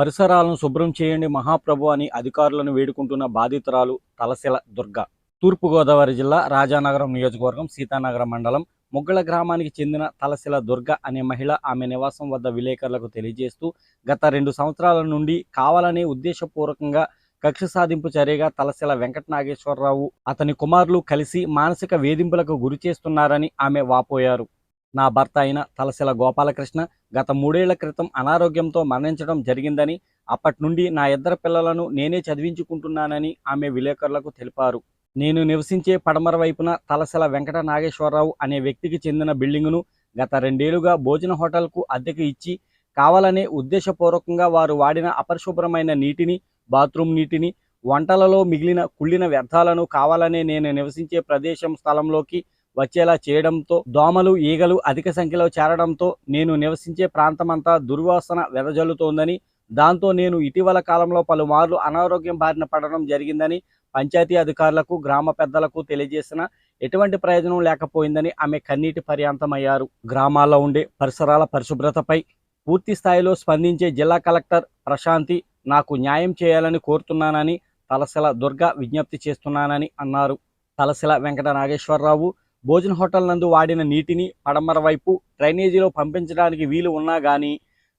పరిసరాలను శుభ్రం చేయండి మహాప్రభు అని అధికారులను వేడుకుంటున్న బాధితురాలు తలశిల దుర్గ. తూర్పుగోదావరి జిల్లా రాజానగరం నియోజకవర్గం సీతానగరం మండలం ముగ్గుల గ్రామానికి చెందిన తలశిల దుర్గ అనే మహిళ ఆమె నివాసం వద్ద విలేకరులకు తెలియజేస్తూ గత రెండు సంవత్సరాల నుండి కావాలనే ఉద్దేశపూర్వకంగా కక్ష సాధింపు చర్యగా తలశిల వెంకట నాగేశ్వరరావు అతని కుమారులు కలిసి మానసిక వేధింపులకు గురి చేస్తున్నారని ఆమె వాపోయారు. నా భర్త అయిన తలశిల గోపాలకృష్ణ గత మూడేళ్ళ క్రితం అనారోగ్యంతో మరణించడం జరిగిందని అప్పటి నుండి నా ఇద్దరు పిల్లలను నేనే చదివించుకుంటున్నానని ఆమె విలేకరులకు తెలిపారు. నేను నివసించే పడమర వైపున తలశిల వెంకట నాగేశ్వరరావు అనే వ్యక్తికి చెందిన బిల్డింగును గత రెండేళ్ళుగా భోజన హోటల్కు అద్దెకు ఇచ్చి కావాలనే ఉద్దేశపూర్వకంగా వారు వాడిన అపరిశుభ్రమైన నీటిని బాత్రూమ్ నీటిని వంటలలో మిగిలిన కుళ్ళిన వ్యర్థాలను కావాలనే నేను నివసించే ప్రదేశం స్థలంలోకి వచ్చేలా చేయడంతో దోమలు ఈగలు అధిక సంఖ్యలో చేరడంతో నేను నివసించే ప్రాంతమంతా దుర్వాసన వెదజల్లుతోందని దాంతో నేను ఇటీవల కాలంలో పలుమార్లు అనారోగ్యం బారిన పడడం జరిగిందని పంచాయతీ అధికారులకు గ్రామ పెద్దలకు తెలియజేసిన ఎటువంటి ప్రయోజనం లేకపోయిందని ఆమె కన్నీటి పర్యాంతమయ్యారు. గ్రామాల్లో ఉండే పరిసరాల పరిశుభ్రతపై పూర్తి స్థాయిలో స్పందించే జిల్లా కలెక్టర్ ప్రశాంతి నాకు న్యాయం చేయాలని కోరుతున్నానని తలశిల దుర్గ విజ్ఞప్తి చేస్తున్నానని అన్నారు. తలశిల వెంకట నాగేశ్వరరావు భోజన హోటల్ నందు వాడిన నీటిని పడమర వైపు డ్రైనేజీలో పంపించడానికి వీలు ఉన్నా కానీ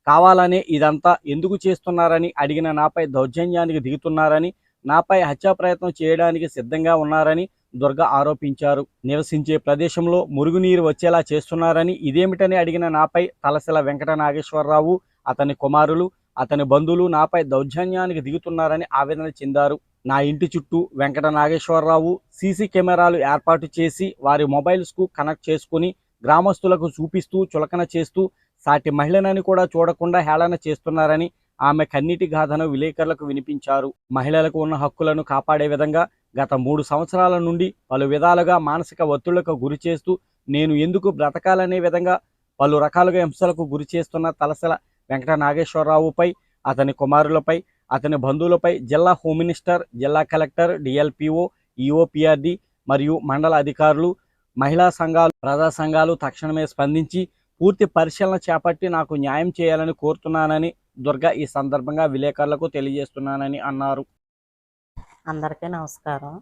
కావాలనే ఇదంతా ఎందుకు చేస్తున్నారని అడిగిన నాపై దౌర్జన్యానికి దిగుతున్నారని నాపై హత్యా ప్రయత్నం చేయడానికి సిద్ధంగా ఉన్నారని దుర్గ ఆరోపించారు. నివసించే ప్రదేశంలో మురుగునీరు వచ్చేలా చేస్తున్నారని ఇదేమిటని అడిగిన నాపై తలశిల వెంకట నాగేశ్వరరావు అతని కుమారులు అతని బంధువులు నాపై దౌర్జన్యానికి దిగుతున్నారని ఆవేదన చెందారు. నా ఇంటి చుట్టూ వెంకట నాగేశ్వరరావు సీసీ కెమెరాలు ఏర్పాటు చేసి వారి మొబైల్స్కు కనెక్ట్ చేసుకుని గ్రామస్తులకు చూపిస్తూ చులకన చేస్తూ సాటి మహిళనని కూడా చూడకుండా హేళన చేస్తున్నారని ఆమె కన్నీటి గాథను విలేకరులకు వినిపించారు. మహిళలకు ఉన్న హక్కులను కాపాడే విధంగా గత మూడు సంవత్సరాల నుండి పలు విధాలుగా మానసిక ఒత్తిళ్ళకు గురి చేస్తూ నేను ఎందుకు బ్రతకాలనే విధంగా పలు రకాలుగా హింసలకు గురి చేస్తున్న తలసల వెంకట నాగేశ్వరరావుపై అతని కుమారులపై అతని బంధువులపై జిల్లా హోమ్ మినిస్టర్ జిల్లా కలెక్టర్ డిఎల్పిఓ ఈఓపిఆర్డి మరియు మండల అధికారులు మహిళా సంఘాలు ప్రజా సంఘాలు తక్షణమే స్పందించి పూర్తి పరిశీలన చేపట్టి నాకు న్యాయం చేయాలని కోరుతున్నానని దుర్గా ఈ సందర్భంగా విలేకరులకు తెలియజేస్తున్నానని అన్నారు. అందరికీ నమస్కారం.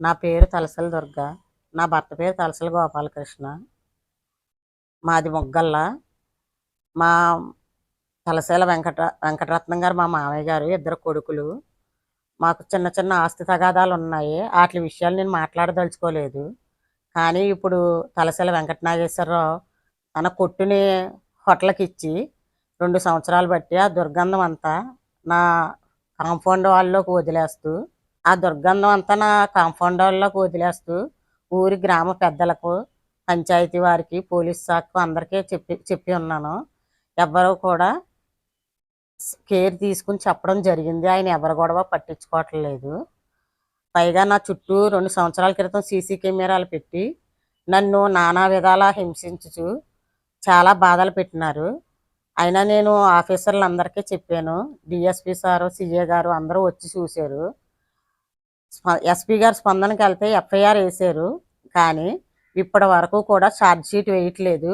నా పేరు తలసల దుర్గ. నా భర్త పేరు తలసల గోపాలకృష్ణ. మాది మొగ్గల్లా. మా తలసేల వెంకట వెంకటరత్నం గారు మా మామయ్య గారు ఇద్దరు కొడుకులు. మాకు చిన్న చిన్న ఆస్తి తగాదాలు ఉన్నాయి వాటి విషయాలు నేను మాట్లాడదలుచుకోలేదు. కానీ ఇప్పుడు తలసేల వెంకటనాగేశ్వరరావు తన కొట్టుని హోటల్కి ఇచ్చి రెండు సంవత్సరాలు బట్టి ఆ దుర్గంధం అంతా నా కాంపౌండ్ వాళ్ళలోకి వదిలేస్తూ ఆ దుర్గంధం అంతా నా కాంపౌండ్ వాళ్ళలోకి వదిలేస్తూ ఊరి గ్రామ పెద్దలకు పంచాయతీ వారికి పోలీస్ శాఖకు అందరికీ చెప్పి చెప్పి ఉన్నాను. ఎవ్వరూ కూడా కేర్ తీసుకుని చెప్పడం జరిగింది. ఆయన ఎవరు గొడవ పట్టించుకోవట్లేదు. పైగా నా చుట్టూ రెండు సంవత్సరాల క్రితం సీసీ కెమెరాలు పెట్టి నన్ను నానా విధాలా హింసించుచు చాలా బాధలు పెట్టినారు. అయినా నేను ఆఫీసర్లందరికీ చెప్పాను. డిఎస్పి సారు సిఏ గారు అందరూ వచ్చి చూశారు. ఎస్పీ గారు స్పందనకి వెళ్తే ఎఫ్ఐఆర్ వేశారు. కానీ ఇప్పటి వరకు కూడా ఛార్జ్ షీట్ వేయట్లేదు.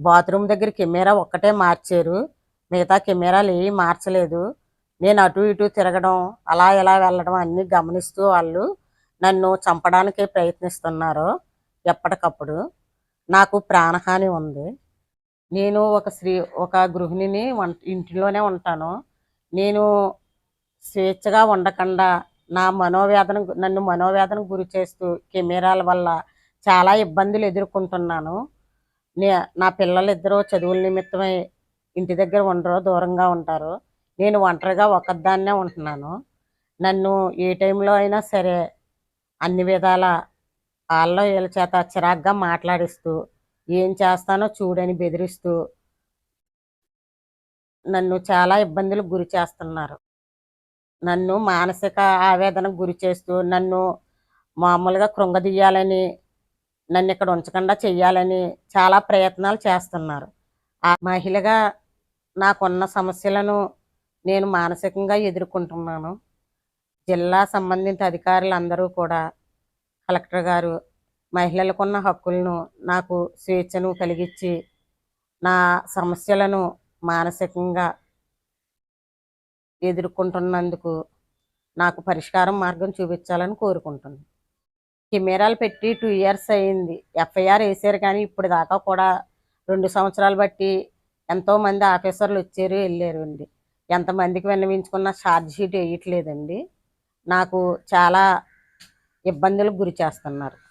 బాత్రూమ్ దగ్గర కెమెరా ఒక్కటే మార్చారు. మిగతా కెమెరాలు ఏవి మార్చలేదు. నేను అటు ఇటు తిరగడం అలా ఇలా వెళ్ళడం అన్నీ గమనిస్తూ వాళ్ళు నన్ను చంపడానికి ప్రయత్నిస్తున్నారు ఎప్పటికప్పుడు. నాకు ప్రాణహాని ఉంది. నేను ఒక స్త్రీ ఒక గృహిణిని ఇంటిలోనే ఉంటాను. నేను స్వేచ్ఛగా ఉండకుండా నా మనోవేదన నన్ను మనోవేదన గురి చేస్తూ కెమెరాల వల్ల చాలా ఇబ్బందులు ఎదుర్కొంటున్నాను. నే నా పిల్లలిద్దరూ చదువుల నిమిత్తమై ఇంటి దగ్గర ఉండరు దూరంగా ఉంటారు నేను ఒంటరిగా ఒకదాన్నే ఉంటున్నాను. నన్ను ఏ టైంలో అయినా సరే అన్ని విధాల వాళ్ళ వీళ్ళ చేత చిరాగ్గా మాట్లాడిస్తూ ఏం చేస్తానో చూడని బెదిరిస్తూ నన్ను చాలా ఇబ్బందులకు గురి చేస్తున్నారు. నన్ను మానసిక ఆవేదనకు గురి చేస్తూ నన్ను మామూలుగా కృంగదీయాలని నన్ను ఇక్కడ ఉంచకుండా చెయ్యాలని చాలా ప్రయత్నాలు చేస్తున్నారు. ఆ మహిళగా నాకున్న సమస్యలను నేను మానసికంగా ఎదుర్కొంటున్నాను. జిల్లా సంబంధిత అధికారులందరూ కూడా కలెక్టర్ గారు మహిళలకున్న హక్కులను నాకు స్వేచ్ఛను కలిగించి నా సమస్యలను మానసికంగా ఎదుర్కొంటున్నందుకు నాకు పరిష్కారం మార్గం చూపించాలని కోరుకుంటున్నాను. కెమెరాలు పెట్టి టూ ఇయర్స్ అయింది. ఎఫ్ఐఆర్ వేసారు కానీ ఇప్పుడు దాకా కూడా రెండు సంవత్సరాలు బట్టి ఎంతో మంది ఆఫీసర్లు వచ్చారు వెళ్ళారు అండి. ఎంతమందికి విన్నవించుకున్న ఛార్జ్ షీట్ వేయట్లేదండి. నాకు చాలా ఇబ్బందులకు గురి చేస్తున్నారు.